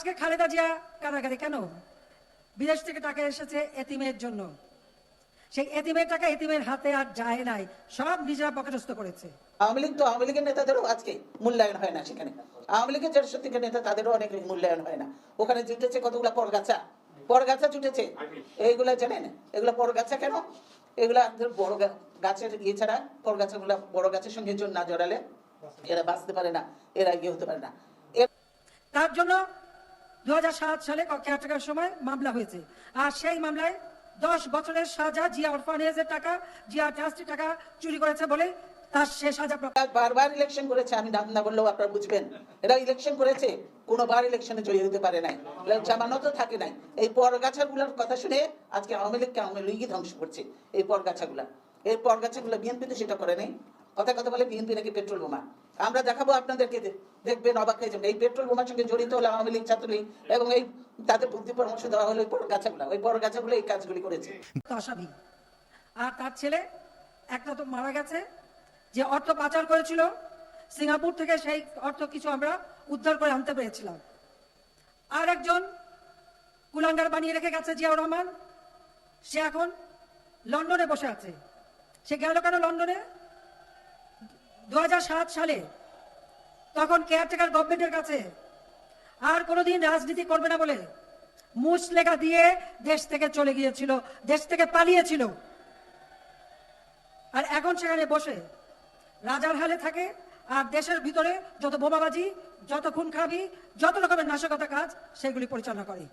আজকে খালেদা জিয়া কারাগারে কেন? বিদেশ থেকে টাকা এসেছে এতিমের জন্য। সেই এতিমের টাকা এতিমের হাতে আর যায় নাই সব নিজেরা পকেটস্থ করেছে। আওয়ামী লীগ তো আওয়ামী লীগের নেতাদেরও আজকে মূল্যায়ন হয় না সেখানে। আওয়ামী লীগের যারা সত্যিকার নেতা তাদেরও অনেক মূল্যায়ন হয় না। ওখানে জুটেছে কতগুলা পরগাছা? পরগাছা জুটেছে। এইগুলা জানেন? এগুলা পরগাছা কেন? এগুলা বড় গাছের ইয়ে ছাড়া পরগাছাগুলা বড় গাছের সঙ্গে না জড়ালে এরা বাঁচতে পারে না এরা ইয়ে হতে পারে না। তার জন্য দু সালে কেয়ারটেকার সময় মামলা হয়েছে। আর সেই মামলায় দশ বছরের সাজা জিয়া অরফানেজের টাকা, জিয়া ট্রাস্টের টাকা চুরি করেছে বলে ইলেকশন করেছে ইলেকশন পারে নাই। জামানত থাকে নাই। এই কথা শুনে আজকে ধ্বংস করছে, এই বিএনপি সেটা করে কথা বলে বিএনপি নাকি পেট্রোল বোমা। আমরা দেখাবো আপনাদেরকে দেখবেন অবাক হয়ে যাবেন। এই পেট্রোল বোমার সঙ্গে জড়িত হলো আওয়ামী লীগ ছাত্রলীগ এবং এই তাদের বুদ্ধি পরামর্শ দেওয়া হলো এই পরগাছাগুলা ওই পরগাছাগুলো এই কাজগুলি করেছে। আর তার ছেলে একটা তো মারা গেছে, যে অর্থ পাচার করেছিল, সিঙ্গাপুর থেকে সেই অর্থ কিছু আমরা উদ্ধার করে আনতে পেরেছিলাম। আর একজন কুলাঙ্গার বানিয়ে রেখে গেছে জিয়াউর রহমান। সে এখন লন্ডনে বসে আছে। সে গেল কেন লন্ডনে? দু হাজার সাত সালে, তখন কেয়ারটেকার গভর্নমেন্টের কাছে আর কোনোদিন রাজনীতি করবে না বলে মুসলেখা দিয়ে দেশ থেকে চলে গিয়েছিল, দেশ থেকে পালিয়েছিল। আর এখন সেখানে বসে রাজার হালে থাকে আর দেশের ভিতরে যত বোমাবাজি, যত খুন খাবি যত রকমের নাশকতা কাজ, সেগুলি পরিচালনা করে।